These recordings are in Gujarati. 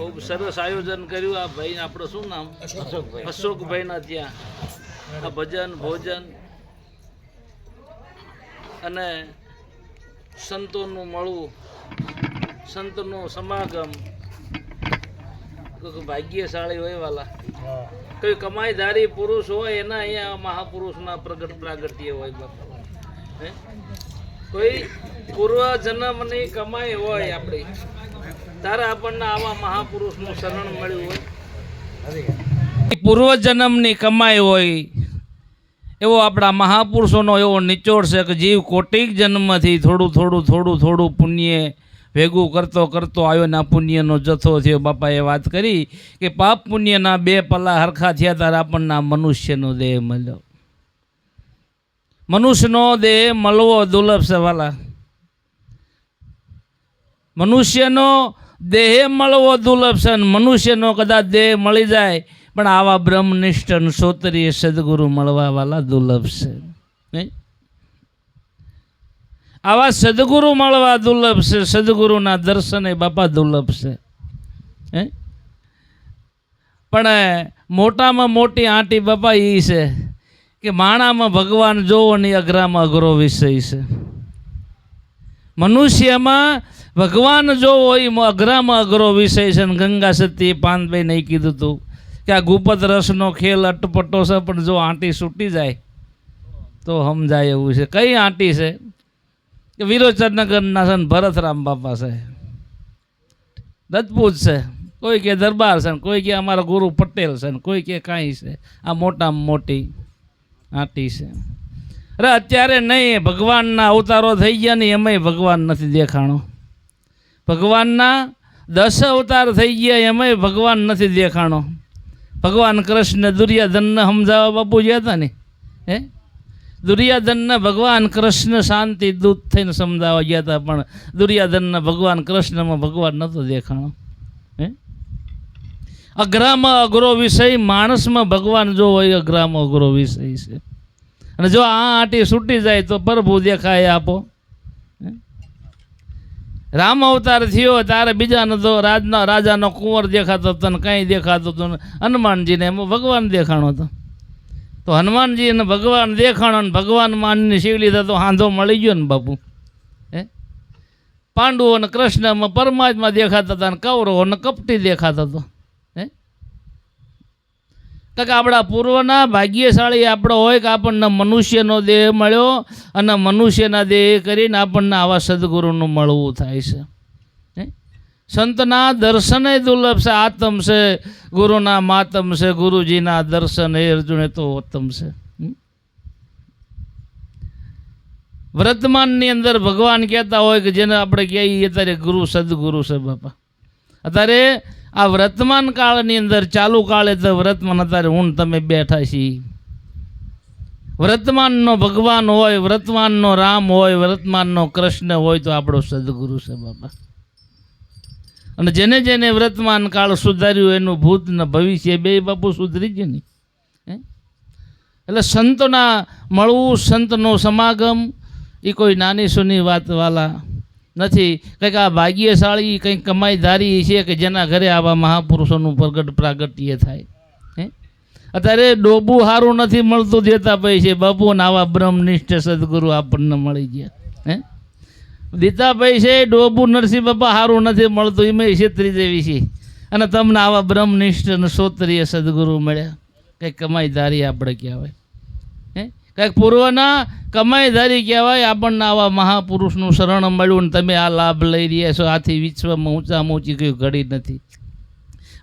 ખૂબ સરસ આયોજન કર્યું. આ ભાઈ આપણું શું નામ? અશોકભાઈ. ના ત્યાં. આ ભજન ભોજન અને સંતોનું મળવું સંતનો સમાગમ. ભાગ્યશાળી હોય વાલા. કોઈ કમાઈધારી પુરુષ હોય એના અહીંયા મહાપુરુષના પ્રગટ પ્રાગટ્ય હોય બાપા. હે? કોઈ પૂર્વ જન્મની કમાઈ હોય આપણી. તારે આપણને આવા મહાપુરુષનું શરણ મળ્યું હોય. પૂર્વજન્મની કમાઈ હોય, એવો આપણા મહાપુરુષોનો એવો નિચોડ છે કે જીવ કોટિક જન્મથી થોડું થોડું થોડું થોડું પુણ્ય ભેગું કરતો કરતો આવ્યો ના પુણ્યનો જથ્થો થયો. બાપાએ વાત કરી કે પાપ પુણ્યના બે પલ્લા હરખા થયા ત્યારે આપણને આ મનુષ્યનો દેહ મળ્યો. મનુષ્યનો દેહ મળવો દુર્લભ છે વાલા. મનુષ્યનો દેહ મળવો દુર્લભ છે મનુષ્યનો કદાચ દેહ મળી જાય, પણ આવા બ્રહ્મનિષ્ઠ સોતરીય સદગુરુ મળવાવાળા દુર્લભ છે. નહીં આવા સદગુરુ મળવા દુર્લભ છે, સદગુરુના દર્શને બાપા દુર્લભ છે. હે? પણ મોટામાં મોટી આંટી બાપા એ છે કે માણામાં ભગવાન જોવો ને અઘરામાં અઘરો વિષય છે. મનુષ્યમાં ભગવાન જો હોય અઘરામાં અઘરો વિષય છે ને ગંગા સતી પાનભાઈ નહીં કીધું તું કે આ ગુપત રસનો ખેલ અટપટો છે, પણ જો આંટી છૂટી જાય, તો સમજાય એવું છે. કઈ આંટી છે? કે વિરોચનગરના છે ને ભરતરામ બાપા છે. દત્તપૂજ છે. કોઈ કે દરબાર છે ને કોઈ કે અમારા ગુરુ પટેલ છે ને કોઈ કે કાંઈ છે. આ મોટામાં મોટી આંટી છે. અરે અત્યારે નહીં, ભગવાનના અવતારો થઈ ગયા ને એમાંય ભગવાન નથી દેખાણો. ભગવાનના દસ અવતાર થઈ ગયા, એમાંય ભગવાન નથી દેખાણો. ભગવાન કૃષ્ણ, દુર્યાધનને સમજાવવા બાપુ ગયા હતા ને? હે? દુર્યાધનને ભગવાન કૃષ્ણ શાંતિ દૂત થઈને સમજાવવા ગયા હતા, પણ દુર્યાધનને ભગવાન કૃષ્ણમાં ભગવાન નહોતો દેખાણો. હે? અઘરામાં અઘરો વિષય, માણસમાં ભગવાન જો હોય, અઘરામાં અઘરો વિષય છે. અને જો આ આંટી છૂટી જાય તો પ્રભુ દેખાય આપો? રામ અવતાર થયો, તારે બીજાનો તો રાજના રાજાનો કુંવર દેખાતો હતો ને કાંઈ દેખાતો હતો ને હનુમાનજીને એમાં ભગવાન દેખાણો હતો. તો હનુમાનજીને ભગવાન દેખાણો ને ભગવાન માનની શિવલી તો હાંધો મળી ગયો ને બાપુ. હે? પાંડવો અને કૃષ્ણમાં પરમાત્મા દેખાતા હતા ને કૌરવો ને કપટી દેખાતો હતો. કાંઈક આપણા પૂર્વના ભાગ્યશાળી આપણો હોય કે આપણને મનુષ્યનો દેહ મળ્યો અને મનુષ્યના દેહ કરીને આપણને આવા સદગુરુનું મળવું થાય છે? સંતના દર્શને દુર્લભ છે, આતમ છે, ગુરુના માતમ છે, ગુરુજીના દર્શન એ અર્જુને તો ઉત્તમ છે? વર્તમાનની અંદર ભગવાન કહેતા હોય કે જેને આપણે કહીએ અત્યારે ગુરુ, સદગુરુ છે બાપા અત્યારે આ વર્તમાન કાળની અંદર ચાલુ કાળે તો વર્તમાન અત્યારે હું તમે બેઠા છીએ. વર્તમાનનો ભગવાન હોય, વર્તમાનનો રામ હોય, વર્તમાનનો કૃષ્ણ હોય તો આપણો સદગુરુ છે બાબા અને જેને જેને વર્તમાન કાળ સુધાર્યું એનું ભૂત ને ભવિષ્ય બે બાપુ સુધરી ગયું નહીં? એટલે સંતોના મળવું, સંતનો સમાગમ એ કોઈ નાની સુની વાત વાલા નથી. કંઈક આ ભાગ્યશાળી કંઈક કમાઈધારી છે કે જેના ઘરે આવા મહાપુરુષોનું પ્રગટ પ્રાગટ્ય થાય. હે? અત્યારે ડોબું સારું નથી મળતું દેતા ભાઈ છે બાપુ ને આવા બ્રહ્મનિષ્ઠ સદગુરુ આપણને મળી ગયા. હે? દીતાભાઈ છે ડોબુ નરસિંહ બાપા સારું નથી મળતું. એમાં છેતરી દેવી છે. અને તમને આવા બ્રહ્મનિષ્ઠ અને સોત્રીય સદગુરુ મળ્યા. કંઈક કમાઈધારી આપણે કહેવાય. કંઈક પૂર્વના કમાઈધારી કહેવાય, આપણને આવા મહાપુરુષનું શરણ મળ્યું ને તમે આ લાભ લઈ રહ્યા છો. આથી વિશ્વમાં ઊંચામાં ઊંચી કોઈ ઘડી નથી.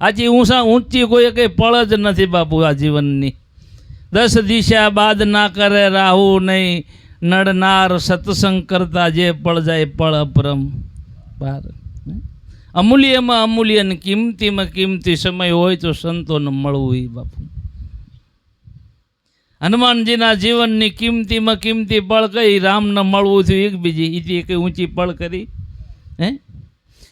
આજી ઊંચા ઊંચી કોઈ કંઈ પળ જ નથી બાપુ આ જીવનની. દસ દિશા બાદ ના કરે રાહુ નહીં. નડનાર સત્સંગ કરતા જે પળ જાય પળ અપરમ. બાર. અમૂલ્યમાં અમૂલ્ય અને કિંમતીમાં કિંમતી સમય હોય તો સંતોને મળવું એ બાપુ. હનુમાનજીના જીવનની કિંમતીમાં કિંમતી પળ કઈ રામને મળવું થયું એક બીજી? એક ઊંચી પળ કરી. હે?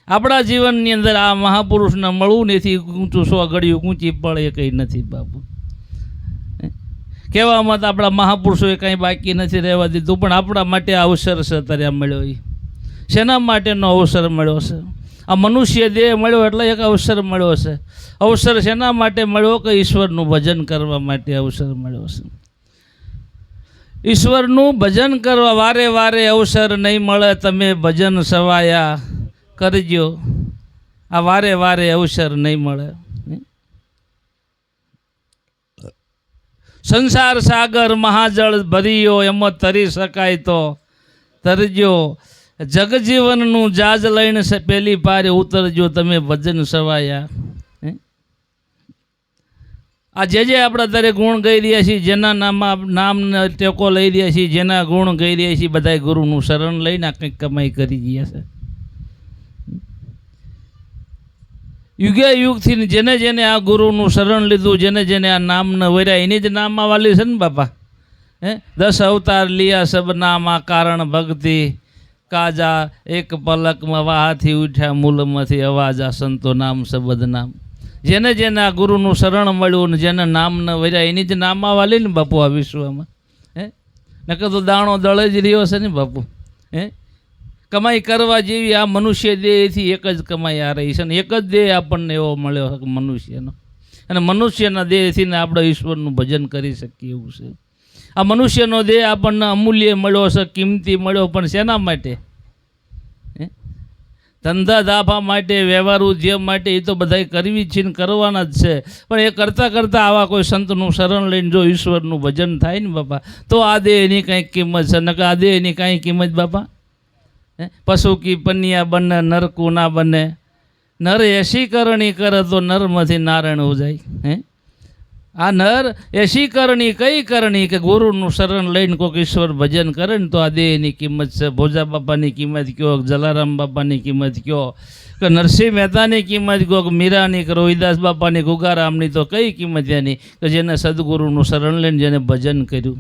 આપણા જીવનની અંદર આ મહાપુરુષને મળવું નથી. ઊંચું સો ઘડિયું, ઊંચી પળ એ કંઈ નથી બાપુ. કહેવામાં તો આપણા મહાપુરુષોએ કંઈ બાકી નથી રહેવા દીધું? પણ આપણા માટે અવસર છે અત્યારે મળ્યો એ શેના માટેનો અવસર મળ્યો છે? આ મનુષ્ય દેહ મળ્યો એટલે એક અવસર મળ્યો છે. અવસર શેના માટે મળ્યો? કે ઈશ્વરનું ભજન કરવા માટે અવસર મળ્યો છે. ઈશ્વરનું ભજન કરવા વારે વારે અવસર નહીં મળે, તમે ભજન સવાયા કરજો. આ વારે વારે અવસર નહીં મળે. સંસાર સાગર મહાજળ ભર્યો, એમાં તરી શકાય તો તરજો. જગજીવનનું જાજ લઈને પહેલી પારે ઉતરજો તમે ભજન સવાયા? આ જે જે આપણા અત્યારે ગુણ ગઈ રહ્યા છીએ, જેના નામમાં નામને ટેકો લઈ રહ્યા છીએ, જેના ગુણ ગઈ રહ્યા છીએ, બધાય ગુરુનું શરણ લઈને આ કંઈક કમાઈ કરી ગયા છે. યુગે યુગથી જેને જેને આ ગુરુનું શરણ લીધું, જેને જેને આ નામને વર્યા, એની જ નામમાં વાલી છે ને બાપા? હે? દસ અવતાર લિયા સબ નામા કારણ ભક્તિ. કાજા એક પલકમાં વાહાથી ઉઠ્યા, મૂલમાંથી અવાજ આ સંતો નામ સબદનામ. નામ જેને જેને આ ગુરુનું શરણ મળ્યું ને જેને નામ ન વર્યા, એની જ નામાવાલી ને બાપુ આ વિશ્વમાં. હે? નકર તો દાણો દળે જ રહ્યો છે ને બાપુ. હે? કમાઈ કરવા જેવી આ મનુષ્ય દેહથી એક જ કમાઈ આ રહી છે ને એક જ દેહ આપણને એવો મળ્યો મનુષ્યનો. અને મનુષ્યના દેહથી ને આપણે ઈશ્વરનું ભજન કરી શકીએ એવું છે. આ મનુષ્યનો દેહ આપણને અમૂલ્ય મળ્યો છે, કિંમતી મળ્યો, પણ શેના માટે? ધંધા દાફા માટે, વ્યવહાર ઉદ્યમ માટે એ તો બધાય કરવી છે ને કરવાના જ છે. પણ એ કરતાં કરતાં આવા કોઈ સંતનું શરણ લઈને જો ઈશ્વરનું ભજન થાય ને બાપા, તો આ દેહ એની કંઈક કિંમત છે. નકર આ દેહ એની કાંઈ કિંમત બાપા? પશુ કી પન્યા બને, નરકું ના બને. નર એસી કરણી કરે તો નરમાંથી નારાયણ ઉજાય. હે? આ નર એસી કરણી, કઈ કરણી કે ગુરુનું શરણ લઈને કોઈક ઈશ્વર ભજન કરે ને તો આ દેહની કિંમત છે. ભોજા બાપાની કિંમત કયો, જલારામ બાપાની કિંમત કયો, કે નરસિંહ મહેતાની કિંમત કહો કે મીરાની, કે રોહિદાસ બાપાની ગુગારામની તો કઈ કિંમત એની? કે જેને સદગુરુનું શરણ લઈને જેને ભજન કર્યું.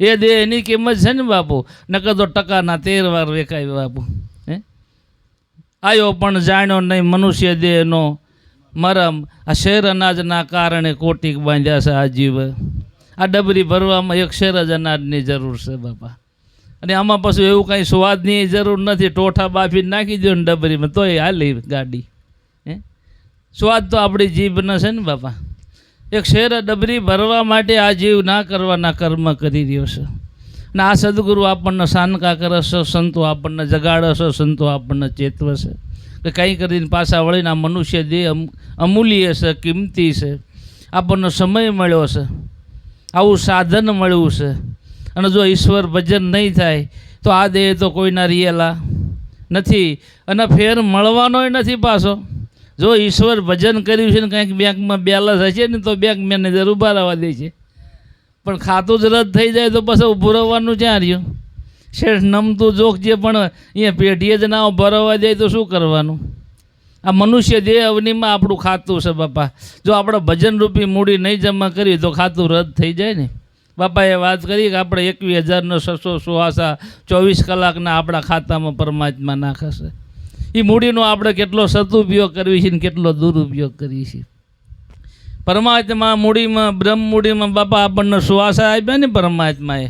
એ દેહની કિંમત છે ને બાપુ? નકર તો ટકાના તેર વાર વેખાય બાપુ. હે? આવ્યો પણ જાણ્યો નહીં મનુષ્ય દેહનો. મરમ. આ શેર અનાજના કારણે કોટીક બાંધ્યા છે આ જીવ. આ ડબરી ભરવામાં એક શેર જ અનાજની જરૂર છે બાપા. અને આમાં પાછું એવું કાંઈ સ્વાદની જરૂર નથી. ટોઠા બાફીને નાખી દો ને ડબરીમાં, તોય હાલી ગાડી. હે? સ્વાદ તો આપણી જીભનો છે ને બાપા. એક શેર ડબરી ભરવા માટે આ જીવ ના કરવાના કર્મ કરી રહ્યો છે. અને આ સદગુરુ આપણને સાનકા કરે સંતો આપણને જગાડે છે સંતો આપણને ચેતવે છે કે કંઈ કરીને પાછા વળીને આ મનુષ્ય દેહ અમ- અમૂલ્ય છે, કિંમતી છે. આપણને સમય મળ્યો છે. આવું સાધન મળ્યું છે. અને જો ઈશ્વર ભજન નહીં થાય, તો આ દેહ તો કોઈના રિયેલા નથી. અને ફેર મળવાનોય નથી પાછો. જો ઈશ્વર ભજન કર્યું છે ને કંઈક બેંકમાં બેલેન્સ હશે ને, તો બેંક મેનેજર ઊભા રહેવા દે છે. પણ ખાતું જ રદ થઈ જાય તો પછી ઊભું રહેવાનું ક્યાં રહ્યું? શેઠ નમતું જોખ જે પણ અહીંયા પેઢીએ જ ના ભરવા જાય તો શું કરવાનું? આ મનુષ્ય દેહ અવનિમાં આપણું ખાતું છે બાપા. જો આપણે ભજનરૂપી મૂડી નહીં જમા કરીએ તો ખાતું રદ થઈ જાય ને. બાપાએ વાત કરી કે આપણે એકવીસ હજારનો સસો સુહાસા ચોવીસ કલાકના આપણા ખાતામાં પરમાત્મા નાખશે. એ મૂડીનો આપણે કેટલો સદુપયોગ કરવી છે ને કેટલો દુરુપયોગ કરીએ છીએ. પરમાત્મા મૂડીમાં, બ્રહ્મ મૂડીમાં બાપા આપણને સુવાસા આપ્યા ને પરમાત્માએ.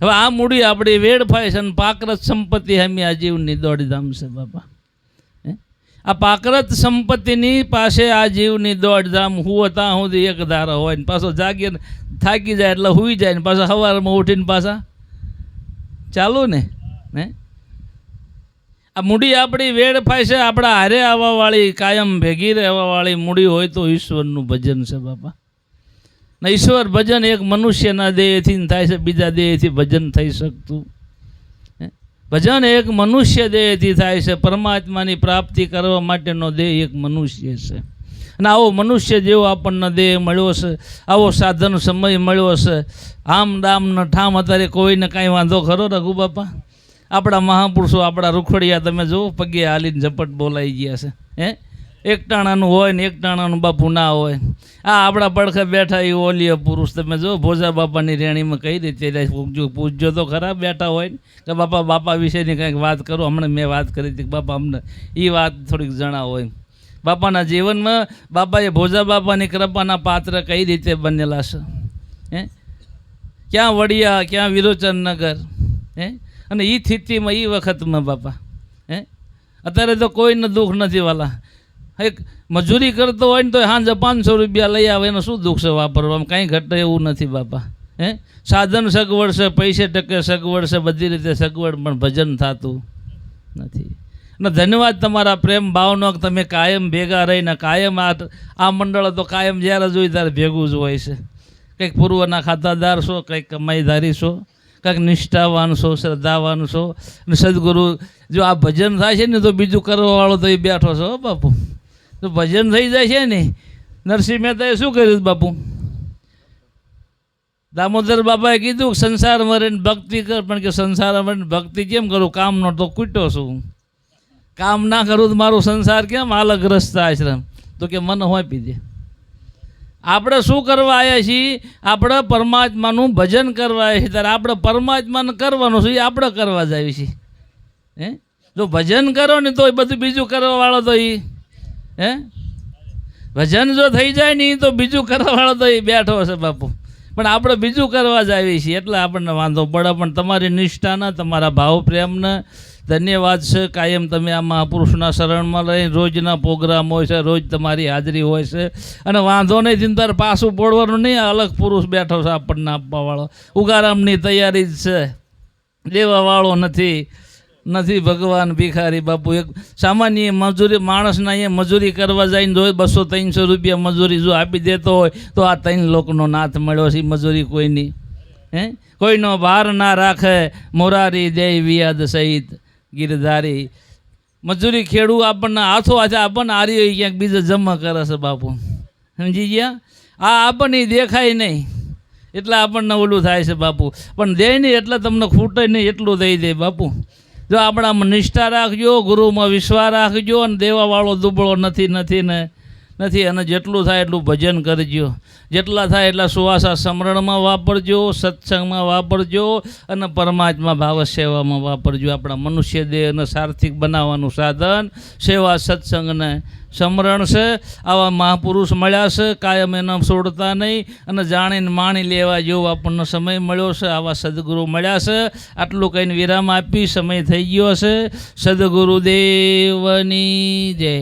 હવે આ મૂડી આપણી વેડફાય છે અને પાકરત સંપત્તિ હમી આ જીવની દોડધામ છે, બાપા? આ પાકરત સંપત્તિની પાસે આ જીવની દોડધામ હું ત્યાં સુધી એક ધારો હોય ને પાછો જાગીને થાકી જાય એટલે હુઈ જાય ને પાછા સવારમાં ઉઠીને પાછા ચાલુ ને, હે? આ મૂડી આપણી વેડફાય છે, આપણા હારે આવવાવાળી કાયમ ભેગી રહેવાવાળી મૂડી હોય તો ઈશ્વરનું ભજન છે, બાપા. ને ઈશ્વર ભજન એક મનુષ્યના દેહથી થાય છે, બીજા દેહથી ભજન થઈ શકતું? ભજન એક મનુષ્ય દેહથી થાય છે, પરમાત્માની પ્રાપ્તિ કરવા માટેનો દેહ એક મનુષ્ય છે. અને આવો મનુષ્ય જેવો આપણને દેહ મળ્યો છે, આવો સાધન સમય મળ્યો છે. આમ દામ ન ઠામ, અત્યારે કોઈને કાંઈ વાંધો ખરો રઘુ બાપા? આપણા મહાપુરુષો, આપણા રૂખડિયા, તમે જુઓ, પગે હાલીને ઝપટ બોલાઈ ગયા છે. હે? એક ટાણાનું હોય ને એક ટાણાનું બાપુ ના હોય. આ આપણા પડખે બેઠા એ ઓલીય પુરુષ, તમે જો ભોજા બાપાની રેણીમાં કઈ રીતે? પૂછજો તો ખરા, બેઠા હોય ને, કે બાપા બાપા વિશેની કંઈક વાત કરો, હમણાં મેં વાત કરી હતી બાપા અમને એ વાત થોડીક જણાવો હોય બાપાના જીવનમાં બાપાએ ભોજા બાપાની કૃપાના પાત્ર કઈ રીતે બનેલા છે? હે? ક્યાં વડિયા, ક્યાં વિરોચનનગર? હે? અને એ સ્થિતિમાં એ વખતમાં બાપા, હે? અત્યારે તો કોઈને દુઃખ નથી વાલા. એક મજૂરી કરતો હોય ને તો સાંજે પાંચસો રૂપિયા લઈ આવે, એનું શું દુઃખ છે વાપરવામાં કાંઈ ઘટે એવું નથી બાપા. હે? સાધન સગવડ છે, પૈસે ટકે સગવડ છે, બધી રીતે સગવડ, પણ ભજન થતું નથી. અને ધન્યવાદ તમારા પ્રેમ ભાવનો તમે કાયમ ભેગા રહીને, કાયમ આ આ મંડળ તો કાયમ જ્યારે જોઈ ત્યારે ભેગું જ હોય છે. કંઈક પૂર્વના ખાતાદાર છો, કંઈક કમાઈધારી છો, કંઈક નિષ્ઠાવાન છો, શ્રદ્ધાવાન છો. અને સદગુરુ જો આ ભજન થાય છે ને તો બીજું કરવાવાળો તો એ બેઠો છો બાપુ. તો ભજન થઈ જાય છે ને, નરસિંહ મહેતાએ શું કર્યું બાપુ? દામોદર બાબાએ કીધું કે સંસારમાં રહીને ભક્તિ કર, પણ કે સંસાર મરેન ભક્તિ કેમ કરું? કામનો તો કૂટ્યો છું. કામ ના કરું તો મારું સંસાર કેમ હાલગ્રસ્ત આશ્રમ તો કે મન હોય દે. આપણે શું કરવા આવ્યા છીએ? આપણે પરમાત્માનું ભજન કરવા આવ્યા છીએ. ત્યારે આપણે પરમાત્માને કરવાનું છે, એ આપણે કરવા જ આવી છીએ. હે? જો ભજન કરો ને તો એ બધું બીજું કરવાવાળો તો એ હે? ભજન જો થઈ જાય ને તો બીજું કરવાવાળો તો એ બેઠો હશે બાપુ. પણ આપણે બીજું કરવા જ આવીએ છીએ, એટલે આપણને વાંધો પડે, પણ તમારી નિષ્ઠાના તમારા ભાવ પ્રેમને ધન્યવાદ છે. કાયમ તમે આ મહાપુરુષના શરણમાં રહી રોજના પ્રોગ્રામ હોય છે, રોજ તમારી હાજરી હોય છે. અને વાંધો નહીં ચિંતા પાછું પડવાનું નહીં અલગ પુરુષ બેઠો છે આપણને આપવાવાળો. ઉગારામની તૈયારી જ છે. દેવાવાળો નથી. નથી, ભગવાન ભિખારી બાપુ. એક સામાન્ય મજૂરી, માણસના અહીંયા મજૂરી કરવા જઈને જો બસો ત્રણસો રૂપિયા મજૂરી જો આપી દેતો હોય, તો આ ત્રણ લોકનો નાથ મળ્યો છે મજૂરી કોઈની. હે? કોઈનો ભાર ના રાખે, મોરારી દેય વિયાદ સહિત ગીરધારી. મજૂરી ખેડૂ આપણને હાથો હાથે આપણને હારી હોય, ક્યાંક બીજે જમા કરે છે બાપુ. સમજી ગયા? આ આપણને દેખાય નહીં. એટલે આપણને ઓલું થાય છે બાપુ. પણ દે નહીં એટલે તમને ખૂટે નહીં, એટલું દઈ દે બાપુ. જો આપણામાં નિષ્ઠા રાખજો ગુરુમાં વિશ્વાસ રાખજો અને દેવાવાળો દુબળો નથી નથી ને નથી, અને જેટલું થાય એટલું ભજન કરજો. જેટલા થાય એટલા સુવાસા સમરણમાં વાપરજો, સત્સંગમાં વાપરજો, અને પરમાત્મા ભાવ સેવામાં વાપરજો. આપણા મનુષ્ય દેહને સાર્થિક બનાવવાનું સાધન સેવા સત્સંગને સમરણ છે. આવા મહાપુરુષ મળ્યા છે, કાયમ એને છોડતા નહીં, અને જાણીને માણી લેવા જેવો આપણને સમય મળ્યો છે. આવા સદગુરુ મળ્યા છે. આટલું કહીને વિરામ આપી, સમય થઈ ગયો છે. સદગુરુદેવની જય.